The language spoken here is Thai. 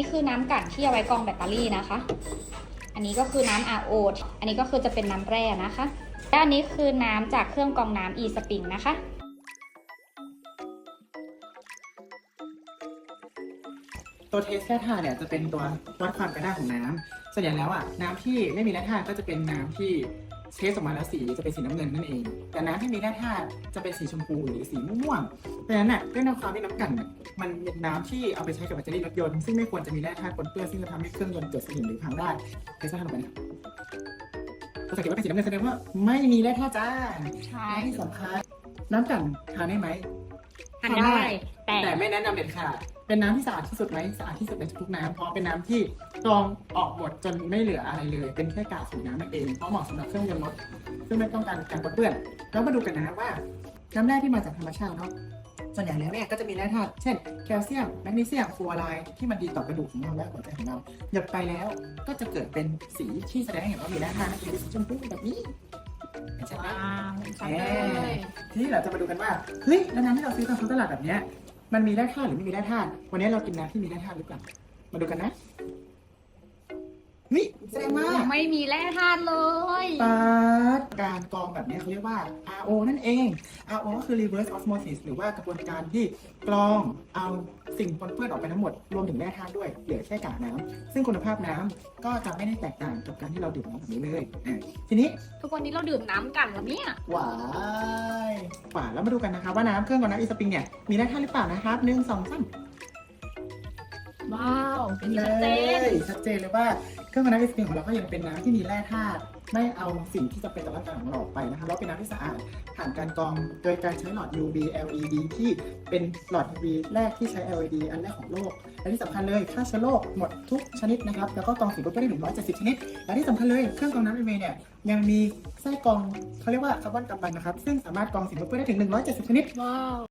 นี้คือน้ำกลั่นที่เอาไว้กรองแบตเตอรี่นะคะ อันนี้ก็คือน้ำ RO อันนี้ก็คือจะเป็นน้ำแร่นะคะและอันนี้คือน้ำจากเครื่องกรองน้ำ e-spring นะคะตัวเทสแร่ธาตุเนี่ยจะเป็นตัววัดความกระด้างของน้ำส่วนใหญ่แล้วอะน้ำที่ไม่มีแร่ธาตุก็จะเป็นน้ำที่ เทสออกมาแล้วสีจะเป็นสีน้ำเงินนั่นเอง แต่น้ำที่มีแร่ธาตุจะเป็นสีชมพูหรือสีม่วงๆเพราะฉะนั้นน่ะด้วยน้ำความที่น้ำกลั่นเนี่ยมันเป็นน้ำที่เอาไปใช้กับแบตเตอรี่รถยนต์ซึ่งไม่ควรจะมีแร่ธาตุปนเปื้อนซึ่งจะทำให้เครื่องยนต์เกิดสนิมหรือพังได้เทสแร่ธาตุลงไปนะครับถ้าสังเกตว่าเป็นสีน้ำเงินแสดงว่าไม่มีแร่ธาตุจ้าใช่และที่สำคัญน้ำกลั่นทานได้ไหมทานได้ แต่แต่ไม่แนะนำเด็ดขาดเป็นน้ำที่สะอาดที่สุดไหมสะอาดที่สุดในทุกน้ำเพราะเป็นน้ำที่ กรองออกหมดจนไม่เหลืออะไรเลย เป็นแค่กากของน้ำนั่นเองเพราะเหมาะสำหรับเครื่องยนต์รถซึ่งไม่ต้องการการปนเปื้อน แล้วมาดูกันนะว่าน้ำแร่ที่มาจากธรรมชาติเนาะส่วนใหญ่แล้วเนี่ยก็จะมีแร่ธาตุเช่นแคลเซียมแมกนีเซียมฟลูออไรด์ที่มันดีต่อกระดูกของเราและหัวใจของเราหยดไปแล้วก็จะเกิดเป็นสีที่แสดงให้เห็นว่ามีแร่ธาตุนั่นเองเป็นสีชมพูแบบนี้เห็นชัดไหมชัดเลยทีนี้เราจะมาดูกันว่าเฮ้ยแล้วน้ำที่เราซื้อตามท้องตลาดแบบเนี้ยมันมีแร่ธาตุหรือไม่มีแร่ธาตุวันนี้เรากินน้ำที่มีแร่ธาตุหรือเปล่ามาดูกันนะ นี่แสดงว่าไม่มีแร่ธาตุเลยปาดการกรองแบบเนี้ยเขาเรียกว่า RO นั่นเอง RO ก็คือ reverse osmosis หรือว่ากระบวนการที่กรองเอาสิ่งปนเปื้อนออกไปทั้งหมด รวมถึงแร่ธาตุด้วย เหลือแค่กากน้ำซึ่งคุณภาพน้ำก็จะไม่ได้แตกต่างกับการที่เราดื่มน้ำแบบนี้เลยอะทีนี้ ทุกวันนี้เราดื่มน้ำกันแล้วเนี่ยหวายหวานแล้วมาดูกันนะคะว่าน้ำเครื่องกรองน้ำอีสปริงเนี่ยมีแร่ธาตุหรือเปล่านะครับหนึ่งสองสาม ว้าวเป็นเลชัดเจนยชัดเจนเลยว่าเครื่องกรองน้ำอีสปริงของเราก็ยังเป็นน้ำที่มีแร่ธาตุไม่เอาสิ่งที่จะเป็นต่อร่างกายของเราออกไปนะคะแล้วเป็นน้ำที่สะอาดผ่านการกรองโดยการใช้หลอด UV LED ที่เป็นหลอด UV แรกที่ใช้ LED อันแรกของโลก และที่สำคัญเลยฆ่าเชื้อโรคหมดทุกชนิดนะครับแล้วก็กรองสิ่งปนเปื้อนได้170 ชนิด และที่สำคัญเลยเครื่องกรองน้ำอีเวเนี่ยยังมีไส้กรองเขาเรียกว่าคาร์บอนกำบังนะครับซึ่งสามารถกรองสิ่งปนเปื้อนได้ถึง 170 ชนิดว้าว